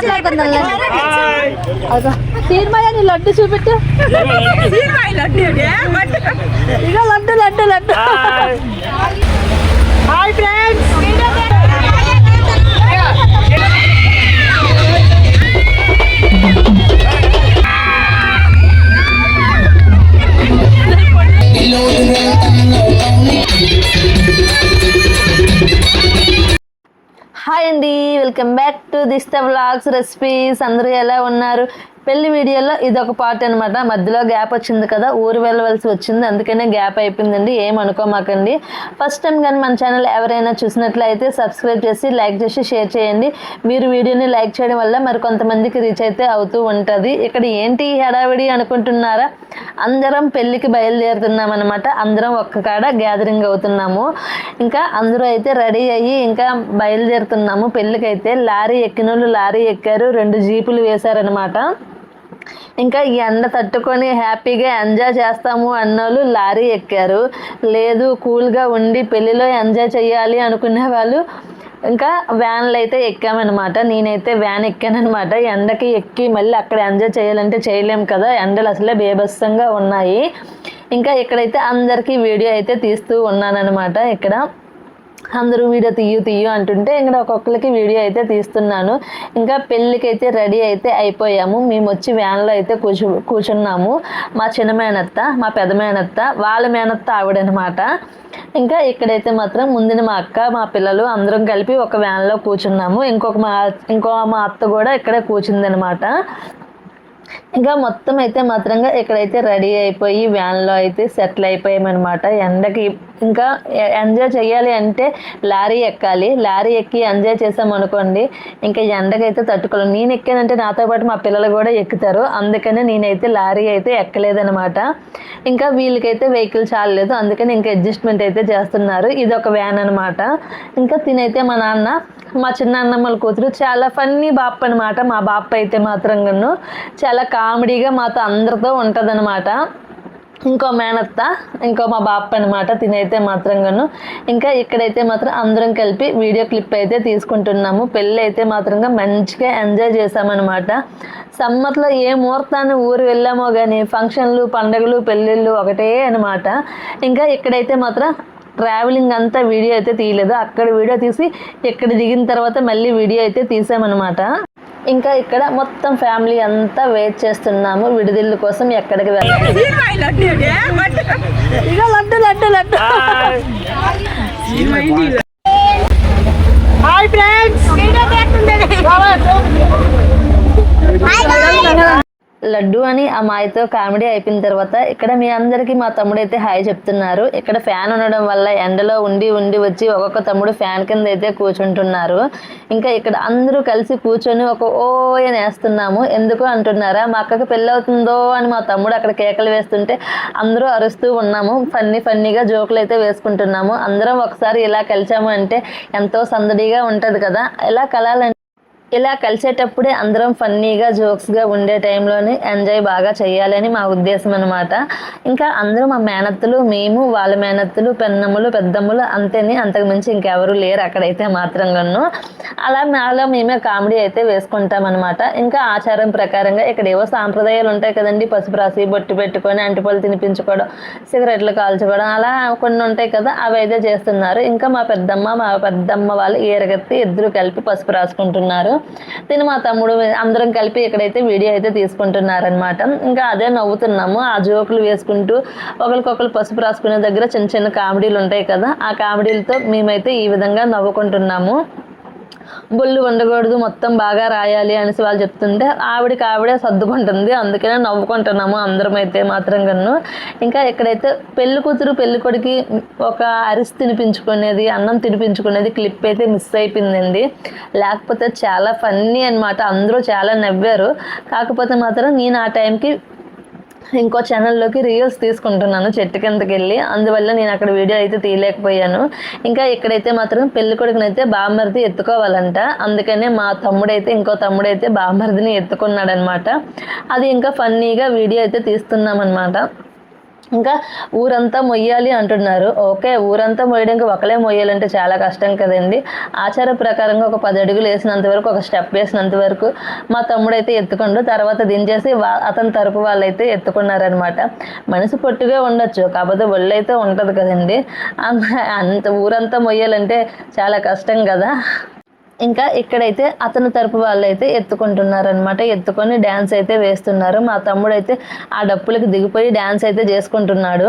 మాట్లాడుకుందాం తీర్మయ్య నీ లడ్డు చూపెట్టు. ఇక laddu laddu. Laddu hi friends. Welcome back to this the vlogs recipes. అందరూ ఎలా ఉన్నారు? పెళ్ళి వీడియోలో ఇది ఒక పార్ట్ అనమాట మధ్యలో గ్యాప్ వచ్చింది కదా ఊరు వెళ్ళవలసి వచ్చింది. అందుకనే గ్యాప్ అయిపోయిందండి. ఏం అనుకోమాకండి. ఫస్ట్ టైం కానీ మన ఛానల్ ఎవరైనా చూసినట్లయితే సబ్స్క్రైబ్ చేసి లైక్ చేసి షేర్ చేయండి. మీరు వీడియోని లైక్ చేయడం వల్ల మరి కొంతమందికి రీచ్ అయితే అవుతూ ఉంటుంది. ఇక్కడ ఏంటి హడావిడి అనుకుంటున్నారా? అందరం పెళ్ళికి బయలుదేరుతున్నాం అనమాట అందరం ఒక్క కాడ గ్యాదరింగ్ అవుతున్నాము. ఇంకా అందరూ అయితే రెడీ అయ్యి ఇంకా బయలుదేరుతున్నాము. పెళ్ళికి అయితే లారీ ఎక్కినోళ్ళు లారీ ఎక్కారు. రెండు జీపులు వేశారనమాట ఇంకా ఎండ తట్టుకొని హ్యాపీగా ఎంజాయ్ చేస్తాము అన్నోళ్ళు లారీ ఎక్కారు. లేదు కూల్గా ఉండి పెళ్ళిలో ఎంజాయ్ చేయాలి అనుకునే వాళ్ళు ఇంకా వ్యాన్లు అయితే ఎక్కామన్నమాట. నేనైతే వ్యాన్ ఎక్కానమాట ఎండకి ఎక్కి మళ్ళీ అక్కడ ఎంజాయ్ చేయాలంటే చేయలేం కదా. ఎండలు అసలే బేభత్సంగా ఉన్నాయి. ఇంకా ఇక్కడైతే అందరికీ వీడియో అయితే తీస్తూ ఉన్నానన్నమాట ఇక్కడ. అందరూ వీడియో తీయు తీయు అంటుంటే ఇక్కడ ఒక్కొక్కరికి వీడియో అయితే తీస్తున్నాను. ఇంకా పెళ్ళికి అయితే రెడీ అయితే అయిపోయాము. మేము వచ్చి వ్యాన్లో అయితే కూర్చు కూర్చున్నాము. మా చిన్న మేనత్త మా పెద్ద మేనత్త వాళ్ళ మేనత్త ఆవిడనమాట. ఇంకా ఇక్కడైతే మాత్రం ముందున మా అక్క మా పిల్లలు అందరం కలిపి ఒక వ్యాన్లో కూర్చున్నాము. ఇంకొక మా ఇంకో మా అత్త కూడా ఇక్కడే కూర్చుందనమాట. ఇంకా మొత్తం అయితే మాత్రంగా ఇక్కడైతే రెడీ అయిపోయి వ్యాన్లో అయితే సెటిల్ అయిపోయామన్నమాట. ఎండకి ఇంకా ఎంజాయ్ చేయాలి అంటే లారీ ఎక్కాలి. లారీ ఎక్కి ఎంజాయ్ చేసాం అనుకోండి ఇంకా ఎండకైతే తట్టుకోలేం. నేను ఎక్కానంటే నాతో పాటు మా పిల్లలు కూడా ఎక్కుతారు. అందుకనే నేనైతే లారీ అయితే ఎక్కలేదనమాట ఇంకా వీళ్ళకైతే వెహికల్ చాలలేదు. అందుకని ఇంకా అడ్జస్ట్మెంట్ అయితే చేస్తున్నారు. ఇది ఒక వ్యాన్ అనమాట ఇంకా తినైతే మా నాన్న మా చిన్న అన్నమ్మల కూతురు చాలా ఫన్నీ బాప్ అనమాట మా బాప్ అయితే మాత్రం చాలా కామెడీగా మాతో అందరితో ఉంటుందన్నమాట. ఇంకో మేనత్త ఇంకో మా బాప్ప అనమాట తినైతే మాత్రంగాను. ఇంకా ఇక్కడైతే మాత్రం అందరం కలిపి వీడియో క్లిప్ అయితే తీసుకుంటున్నాము. పెళ్ళి అయితే మాత్రంగా మంచిగా ఎంజాయ్ చేసామన్నమాట సమ్మర్లో ఏ ముహూర్తాన్ని ఊరు వెళ్ళామో కానీ ఫంక్షన్లు పండగలు పెళ్ళిళ్ళు ఒకటే అనమాట ఇంకా ఇక్కడైతే మాత్రం ట్రావెలింగ్ అంతా వీడియో అయితే తీయలేదు. అక్కడ వీడియో తీసి ఇక్కడ దిగిన తర్వాత మళ్ళీ వీడియో అయితే తీసామన్నమాట. ఇంకా ఇక్కడ మొత్తం ఫ్యామిలీ అంతా వెయిట్ చేస్తున్నాము విడిదిల్లు కోసం ఎక్కడికి వెళ్ళాలి ఇక లడ్డు లడ్డు లడ్డు. హాయ్ ఫ్రెండ్స్ లడ్డు అని ఆ మాయతో కామెడీ అయిపోయిన తర్వాత ఇక్కడ మీ అందరికీ మా తమ్ముడు అయితే హాయ్ చెప్తున్నారు. ఇక్కడ ఫ్యాన్ ఉండడం వల్ల ఎండలో ఉండి ఉండి వచ్చి ఒక్కొక్క తమ్ముడు ఫ్యాన్ కింద అయితే కూర్చుంటున్నారు. ఇంకా ఇక్కడ అందరూ కలిసి కూర్చొని ఒక ఓ అని వేస్తున్నాము. ఎందుకు అంటున్నారా? మా అక్కకి పెళ్ళవుతుందో అని మా తమ్ముడు అక్కడ కేకలు వేస్తుంటే అందరూ అరుస్తూ ఉన్నాము. ఫన్నీ ఫన్నీగా జోకులు అయితే వేసుకుంటున్నాము. అందరం ఒకసారి ఇలా కలిసాము అంటే ఎంతో సందడిగా ఉంటుంది కదా. ఇలా కలాలంటే ఇలా కలిసేటప్పుడే అందరం ఫన్నీగా జోక్స్గా ఉండే టైంలోనే ఎంజాయ్ బాగా చేయాలని మా ఉద్దేశం అనమాట ఇంకా అందరూ మా మేనత్తులు మేము వాళ్ళ మేనత్తులు పెన్నములు పెద్దమ్ములు అంతేని అంతకు మించి ఇంకెవరు లేరు అక్కడైతే మాత్రంగాను. అలా మాలో మేమే కామెడీ అయితే వేసుకుంటాం అనమాట ఇంకా ఆచారం ప్రకారంగా ఇక్కడ ఏవో సాంప్రదాయాలు ఉంటాయి కదండి. పసుపు రాసి బొట్టు పెట్టుకొని అంటిపళ్ళు తినిపించుకోవడం సిగరెట్లు కాల్చుకోవడం అలా కొన్ని ఉంటాయి కదా అవి అయితే చేస్తున్నారు. ఇంకా మా పెద్దమ్మ మా పెద్దమ్మ వాళ్ళు ఏరగత్తి ఇద్దరు కలిపి పసుపు రాసుకుంటున్నారు. తిని మా తమ్ముడు అందరం కలిపి ఇక్కడైతే వీడియో అయితే తీసుకుంటున్నారనమాట ఇంకా అదే నవ్వుతున్నాము. ఆ జోకులు వేసుకుంటూ ఒకరికొకరు పసుపు రాసుకునే దగ్గర చిన్న చిన్న కామెడీలు ఉంటాయి కదా ఆ కామెడీలతో మేమైతే ఈ విధంగా నవ్వుకుంటున్నాము. బొల్లు ఉండకూడదు మొత్తం బాగా రాయాలి అనేసి వాళ్ళు చెప్తుంటే ఆవిడకి ఆవిడే సర్దుకుంటుంది. అందుకనే నవ్వుకుంటున్నాము అందరం అయితే మాత్రం కన్ను ఇంకా ఇక్కడైతే పెళ్ళి కూతురు పెళ్ళి కొడుకి ఒక అరిసి తినిపించుకునేది అన్నం తినిపించుకునేది క్లిప్ అయితే మిస్ అయిపోయిందండి. లేకపోతే చాలా ఫన్నీ అనమాట అందరూ చాలా నవ్వారు. కాకపోతే మాత్రం నేను ఆ టైంకి ఇంకో ఛానల్లోకి రీల్స్ తీసుకుంటున్నాను చెట్టు కిందకి వెళ్ళి అందువల్ల నేను అక్కడ వీడియో అయితే తీయలేకపోయాను. ఇంకా ఇక్కడైతే మాత్రం పెళ్ళి కొడుకునైతే బామ్మరిది ఎత్తుకోవాలంట. అందుకనే మా తమ్ముడైతే ఇంకో తమ్ముడైతే బామ్మరిదిని ఎత్తుకున్నాడనమాట. అది ఇంకా ఫన్నీగా వీడియో అయితే తీస్తున్నామన్నమాట. ఇంకా ఊరంతా మొయ్యాలి అంటున్నారు. ఓకే ఊరంతా మొయ్యడానికి ఒకలే మొయ్యాలంటే చాలా కష్టం కదండి. ఆచార ప్రకారంగా ఒక పది అడుగులు వేసినంత వరకు ఒక స్టెప్ వేసినంత వరకు మా తమ్ముడు అయితే ఎత్తుకుండు తర్వాత దించేసి అతని తరపు వాళ్ళైతే ఎత్తుకున్నారనమాట మనసు పొట్టుగా ఉండొచ్చు కాకపోతే ఒళ్ళు అయితే ఉంటుంది కదండి. అంత- అంత ఊరంతా మొయ్యాలంటే చాలా కష్టం కదా. ఇంకా ఇక్కడైతే అతని తరపు వాళ్ళు అయితే ఎత్తుకుంటున్నారనమాట ఎత్తుకొని డ్యాన్స్ అయితే వేస్తున్నారు. మా తమ్ముడు అయితే ఆ డప్పులకి దిగిపోయి డ్యాన్స్ అయితే చేసుకుంటున్నాడు.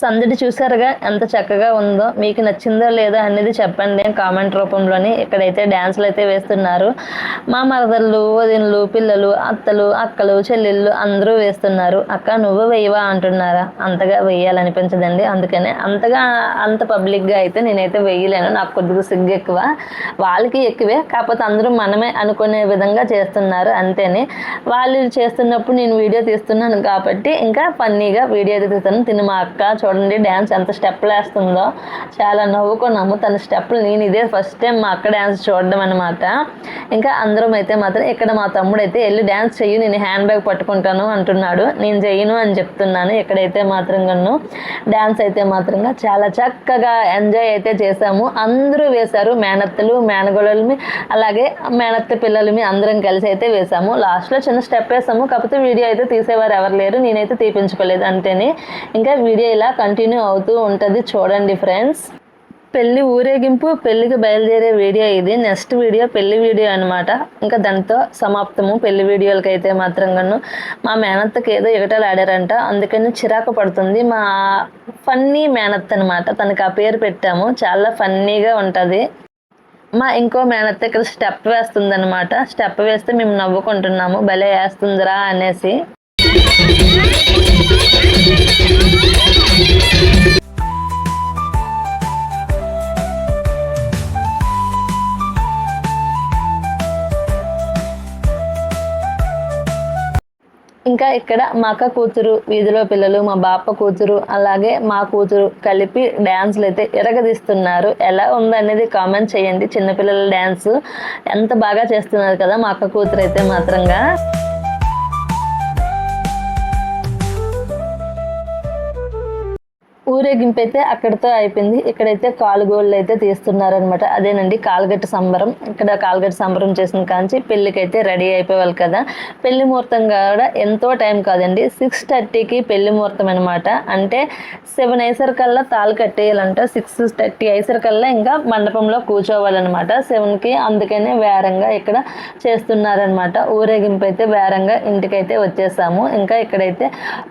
సందడి చూసారుగా ఎంత చక్కగా ఉందో. మీకు నచ్చిందో లేదో అనేది చెప్పండి. కామెంట్ రూపంలోని ఇక్కడైతే డ్యాన్సులు అయితే వేస్తున్నారు. మా మరదళ్ళు వదినలు పిల్లలు అత్తలు అక్కలు చెల్లెళ్ళు అందరూ వేస్తున్నారు. అక్క నువ్వు వేయవా? అంటున్నారా. అంతగా వేయాలనిపించదండి. అందుకనే అంతగా అంత పబ్లిక్గా అయితే నేనైతే వేయలేను. నాకు కొద్దిగా సిగ్గు ఎక్కువ. వాళ్ళకి ఎక్కువే. కాకపోతే అందరూ మనమే అనుకునే విధంగా చేస్తున్నారు. అంతేనే. వాళ్ళు చేస్తున్నప్పుడు నేను వీడియో తీస్తున్నాను కాబట్టి ఇంకా ఫన్నీగా వీడియో తీస్తాను. తిని మా అక్క చూడండి డ్యాన్స్ ఎంత స్టెప్లు వేస్తుందో. చాలా నవ్వుకున్నాము తన స్టెప్లు నేను ఇదే ఫస్ట్ టైం మా అక్క డ్యాన్స్ చూడడం అనమాట ఇంకా అందరం అయితే మాత్రం ఇక్కడ మా తమ్ముడు అయితే వెళ్ళి డ్యాన్స్ చెయ్యి నేను హ్యాండ్ బ్యాగ్ పట్టుకుంటాను అంటున్నాడు. నేను చెయ్యను అని చెప్తున్నాను. ఇక్కడైతే మాత్రం గన్ను డ్యాన్స్ అయితే మాత్రంగా చాలా చక్కగా ఎంజాయ్ అయితే చేసాము అందరూ వేశారు. మేనత్తలు మేనగోళమి అలాగే మేనత్త పిల్లలమి అందరం కలిసి అయితే వేసాము లాస్ట్లో చిన్న స్టెప్ వేసాము కాకపోతే వీడియో అయితే తీసేవారు ఎవరు లేరు. నేనైతే తీపించుకోలేదు అంటేనే. ఇంకా వీడియో ఇలా కంటిన్యూ అవుతూ ఉంటుంది చూడండి ఫ్రెండ్స్. పెళ్ళి ఊరేగింపు పెళ్ళికి బయలుదేరే వీడియో ఇది. నెక్స్ట్ వీడియో పెళ్ళి వీడియో అనమాట ఇంకా దాంతో సమాప్తము. పెళ్ళి వీడియోలకి అయితే మాత్రం కను మా మేనత్తకి ఏదో ఎగటాలు ఆడారంట. అందుకని చిరాకు పడుతుంది. మా ఫన్నీ మేనత్త అనమాట తనకి ఆ పేరు పెట్టాము. చాలా ఫన్నీగా ఉంటుంది. మా ఇంకో మేనత్త ఇక్కడ స్టెప్ వేస్తుంది అనమాట స్టెప్ వేస్తే మేము నవ్వుకుంటున్నాము. భలే వేస్తుందిరా అనేసి. ఇంకా ఇక్కడ మా అక్క కూతురు వీధిలో పిల్లలు మా బాప కూతురు అలాగే మా కూతురు కలిపి డ్యాన్స్లు అయితే ఎరగదీస్తున్నారు. ఎలా ఉందనేది కామెంట్ చేయండి. చిన్నపిల్లల డ్యాన్స్ ఎంత బాగా చేస్తున్నారు కదా మా అక్క కూతురు అయితే మాత్రంగా. ఊరేగింపు అయితే అక్కడితో అయిపోయింది. ఇక్కడైతే కాలుగోళ్ళు అయితే తీస్తున్నారనమాట అదేనండి కాలుగట్టు సంబరం. ఇక్కడ కాలుగట్టు సంబరం చేసిన కాంచి పెళ్ళికైతే రెడీ అయిపోవాలి కదా. పెళ్ళి ముహూర్తం కూడా ఎంతో టైం కాదండి. సిక్స్ థర్టీకి పెళ్ళి ముహూర్తం అనమాట అంటే సెవెన్ ఐసరికల్లా తాళి కట్టేయాలంట. సిక్స్ థర్టీ కల్లా ఇంకా మండపంలో కూర్చోవాలన్నమాట. సెవెన్కి అందుకనే వేరంగా ఇక్కడ చేస్తున్నారనమాట ఊరేగింపు అయితే వేరంగా ఇంటికైతే వచ్చేసాము. ఇంకా ఇక్కడైతే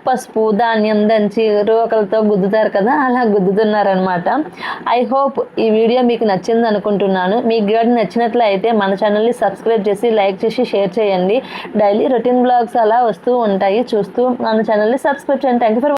పసుపు ధాన్యం దంచి రోకలతో గుద్దుతారు కదా? అలా గుద్దుతున్నారనమాట ఐ హోప్ ఈ వీడియో మీకు నచ్చింది అనుకుంటున్నాను. మీకు కానీ నచ్చినట్లయితే మన ఛానల్ని సబ్స్క్రైబ్ చేసి లైక్ చేసి షేర్ చేయండి. డైలీ రొటీన్ బ్లాగ్స్ అలా వస్తూ ఉంటాయి. చూస్తూ మన ఛానల్ని సబ్స్క్రైబ్ చేయండి. Thank you for